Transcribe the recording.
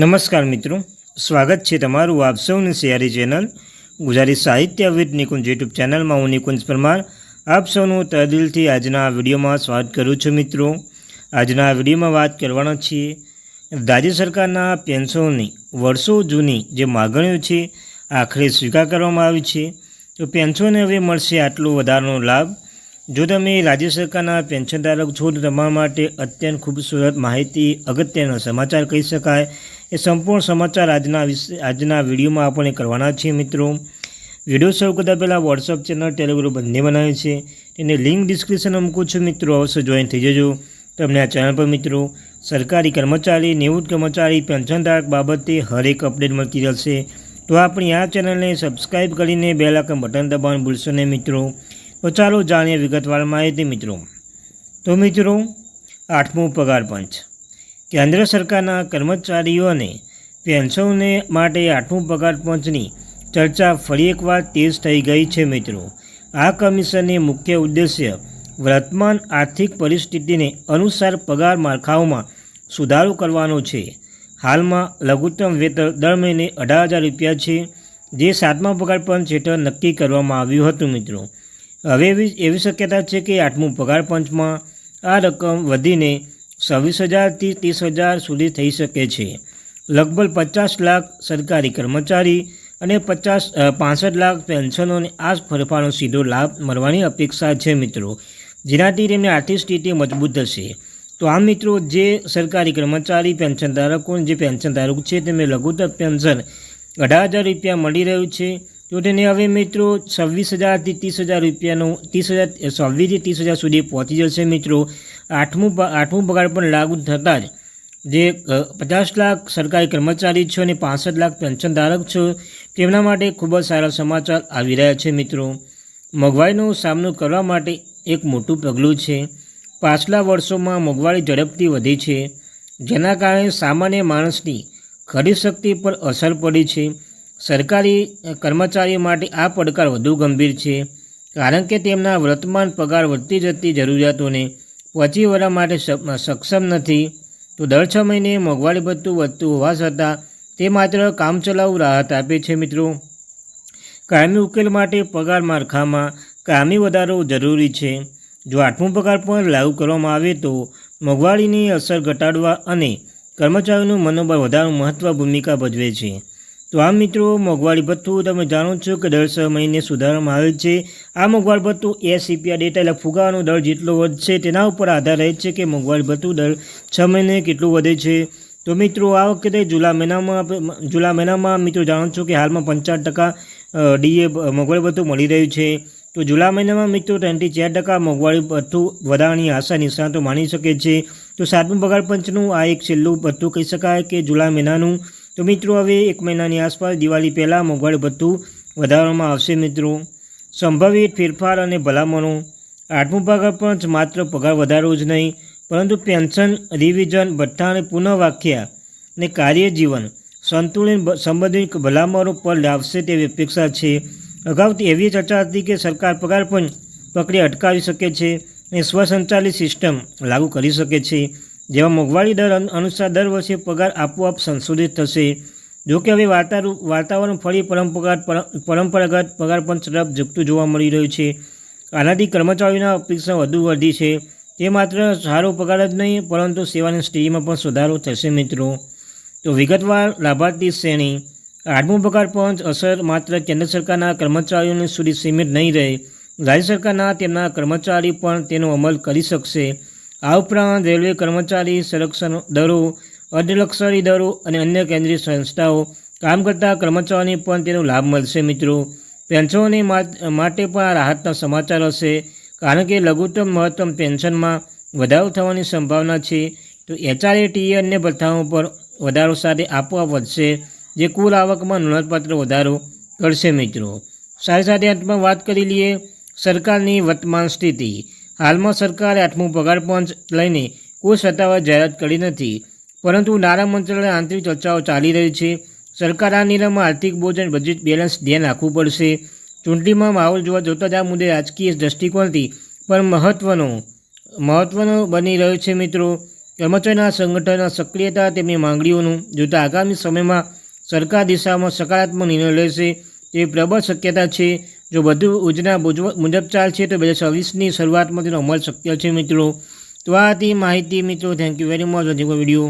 નમસ્કાર મિત્રો, સ્વાગત છે તમારું આપ સૌની સિયારી ચેનલ ગુજરાતી સાહિત્ય વિદ નિકુંજ યુટ્યુબ ચેનલમાં. હું નિકુંજ પરમાર, આપ સૌનું તહદિલથી આજના આ વિડીયોમાં સ્વાગત કરું છું મિત્રો. આજના આ વિડીયોમાં વાત કરવાના છીએ, રાજ્ય સરકારના પેન્શનની વર્ષો જૂની જે માગણીઓ છે, આખરે સ્વીકાર કરવામાં આવી છે. તો પેન્શનને હવે મળશે આટલો વધારાનો લાભ જો તમે રાજ્ય સરકારના પેન્શનધારક છો તો તમારા માટે અત્યંત ખૂબસૂરત માહિતી, અગત્યનો સમાચાર કહી શકાય. એ સંપૂર્ણ સમાચાર આજના વિશે આજના વિડીયોમાં આપણે કરવાના છીએ મિત્રો. વીડિયો શરૂ કરતાં પહેલાં વોટ્સઅપ ચેનલ ટેલિગ્રુપ બંને બનાવે છે. એને લિંક ડિસ્ક્રિપ્શનમાં મૂકું છું મિત્રો. અવશ્ય જોઈન થઈ જજો. તમને આ ચેનલ પર મિત્રો, સરકારી કર્મચારી, નિવૃત્ત કર્મચારી પેન્શનધારક બાબતે હરેક અપડેટ મળતી રહેશે. તો આપણી આ ચેનલને સબસ્ક્રાઈબ કરીને બેલ આઇકન બટન દબાવવાનું ભૂલશો નહીં મિત્રો. તો ચાલો જાણીએ વિગતવાર માહિતી મિત્રો. તો મિત્રો, આઠમું પગાર પંચ. કેન્દ્ર સરકારના કર્મચારીઓને પેન્શનને માટે આઠમું પગાર પંચની ચર્ચા ફરી એકવાર તેજ થઈ ગઈ છે મિત્રો. આ કમિશનની મુખ્ય ઉદ્દેશ્ય વર્તમાન આર્થિક પરિસ્થિતિને અનુસાર પગાર માળખાઓમાં સુધારો કરવાનો છે. હાલમાં લઘુત્તમ વેતન દર મહિને અઢાર હજાર રૂપિયા છે, જે સાતમા પગાર પંચ હેઠળ નક્કી કરવામાં આવ્યું હતું મિત્રો. હવે એવી એવી શક્યતા છે કે આઠમું પગાર પંચમાં આ રકમ વધીને છવ્વીસ હજારથી ત્રીસ હજાર સુધી થઈ શકે છે. લગભગ પચાસ લાખ સરકારી કર્મચારી અને પચાસ પાસઠ લાખ પેન્શનોને આ ફેરફારનો સીધો લાભ મળવાની અપેક્ષા છે મિત્રો. જેનાથી તેમની આર્થિક સ્થિતિ મજબૂત થશે. તો આ મિત્રો, જે સરકારી કર્મચારી પેન્શન ધારકો જે પેન્શન ધારકો છે, તેમને લઘુત્તમ પેન્શન અઢાર હજાર રૂપિયા મળી રહ્યું છે. તો તેને હવે મિત્રો છવ્વીસ હજારથી ત્રીસ હજાર રૂપિયાનું, ત્રીસ હજાર છવ્વીસથી ત્રીસ હજાર સુધી પહોંચી જશે મિત્રો. આઠમું આઠમું પગાર પણ લાગુ થતાં જ જે પચાસ લાખ સરકારી કર્મચારી છો અને પાસઠ લાખ પેન્શન ધારક છો, તેમના માટે ખૂબ જ સારા સમાચાર આવી રહ્યા છે મિત્રો. મોંઘવારીનો સામનો કરવા માટે એક મોટું પગલું છે. પાછલા વર્ષોમાં મોંઘવારી ઝડપથી વધી છે. જેના કારણે સામાન્ય માણસની ખરીદ શક્તિ પર અસર પડી છે. સરકારી કર્મચારીઓ માટે આ પડકાર વધુ ગંભીર છે, કારણ કે તેમના વર્તમાન પગાર વધતી જતી જરૂરિયાતોને પહોંચી વળવા માટે સક્ષમ નથી. તો દર છ મહિને મોંઘવારી ભથ્થું વધતું હોવા છતાં તે માત્ર કામચલાઉ રાહત આપે છે મિત્રો. કાયમી ઉકેલ માટે પગાર માળખામાં કાયમી વધારો જરૂરી છે. જો આઠમું પગાર પણ લાગુ કરવામાં આવે તો મોંઘવારીની અસર ઘટાડવા અને કર્મચારીઓનું મનોબળ વધારવું મહત્વ ભૂમિકા ભજવે છે. તો આ મિત્રો, મોંઘવારી ભથ્થું તમે જાણો છો કે દર છ મહિને સુધારવામાં આવે છે. આ મોંઘવારી ભથ્થું એ સીપીઆર ડેટા એટલે ફુગાવાનો દર જેટલો વધશે તેના ઉપર આધાર રહે છે કે મોંઘવારી ભથ્થું દર છ મહિને કેટલું વધે છે. તો મિત્રો, આ વખતે જુલા મહિનામાં જુલા મહિનામાં મિત્રો જાણો છો કે હાલમાં પંચાવન ટકા ડીએ મોંઘવારી ભથ્થું મળી રહ્યું છે. તો જુલા મહિનામાં મિત્રો ત્રણથી ચાર ટકા મોંઘવારી ભથ્થું વધારાની આશા નિષ્ણાતો માની શકે છે. તો સાતમું પગાર પંચનું આ એક છેલ્લું ભથ્થું કહી શકાય કે જુલા મહિનાનું તો મિત્રો, હવે એક મહિનાની આસપાસ દિવાળી પહેલાં મોંઘવારી ભથ્થું વધારવામાં આવશે મિત્રો. સંભવિત ફેરફાર અને ભલામણો. આઠમું પગાર પંચ માત્ર પગાર વધારો જ નહીં, પરંતુ પેન્શન, રિવિઝન, ભથ્થા અને પુનઃવાખ્યા અને કાર્યજીવન સંતુલન સંબંધિત ભલામણો પર લાવશે તેવી અપેક્ષા છે. અગાઉથી એવી ચર્ચા હતી કે સરકાર પગાર પણ પકડી અટકાવી શકે છે અને સ્વસંચાલિત સિસ્ટમ લાગુ કરી શકે છે. જેમાં મોંઘવારી દર અનુસાર દર વર્ષે પગાર આપોઆપ સંશોધિત થશે. જો કે હવે વાતાવરણ વાતાવરણ ફરી પરંપરાગત પરંપરાગત પગાર પંચ તરફ ઝૂકતું જોવા મળી રહ્યું છે. આનાથી કર્મચારીઓના અપેક્ષા વધુ વધી છે. તે માત્ર સારો પગાર જ નહીં, પરંતુ સેવાની સ્થિતિમાં પણ સુધારો થશે મિત્રો. તો વિગતવાર લાભાર્થી શ્રેણી. આઠમું પગાર પંચ અસર માત્ર કેન્દ્ર સરકારના કર્મચારીઓને સુધી સીમિત નહીં રહે. રાજ્ય સરકારના તેમના કર્મચારી પણ તેનો અમલ કરી શકશે. આ ઉપરાંત રેલવે કર્મચારી સંરક્ષણ દરો, અર્ધલક્ષરી દરો અને અન્ય કેન્દ્રીય સંસ્થાઓ કામ કરતા કર્મચારીઓને પણ તેનો લાભ મળશે મિત્રો. પેન્શનોની માટે પણ આ રાહતના સમાચાર હશે. કારણ કે લઘુત્તમ, મહત્તમ પેન્શનમાં વધારો થવાની સંભાવના છે, તો એચઆરએટીએ અન્ય ભથ્થાઓ પર વધારો સાથે આપોઆપ વધશે, જે કુલ આવકમાં નોંધપાત્ર વધારો કરશે મિત્રો. સાથે સાથે અંતમાં વાત કરી લઈએ સરકારની વર્તમાન સ્થિતિ. હાલમાં સરકારે આઠમું પગાર પંચ લઈને કોઈ સત્તાવાર જાહેરાત કરી નથી, પરંતુ નાણાં મંત્રાલય આંતરિક ચર્ચાઓ ચાલી રહી છે. સરકાર આ નિર્ણયમાં આર્થિક બોજ અને બજેટ બેલેન્સ ધ્યાન રાખવું પડશે. ચૂંટણીમાં માહોલ જોવા જોતા જ આ મુદ્દે રાજકીય દૃષ્ટિકોણથી પણ મહત્વનો મહત્વનો બની રહ્યો છે મિત્રો. કર્મચારીના સંગઠનના સક્રિયતા તેમની માંગણીઓનું જોતા આગામી સમયમાં સરકાર દિશામાં સકારાત્મક નિર્ણય લેશે. તેવી પ્રબળ શક્યતા છે. જો વધુ યોજના મુજબ ચાલશે તો બે હજાર છવ્વીસની શરૂઆતમાં તેનો અમલ શક્ય છે મિત્રો. તો આ હતી માહિતી મિત્રો. Thank you very much watching video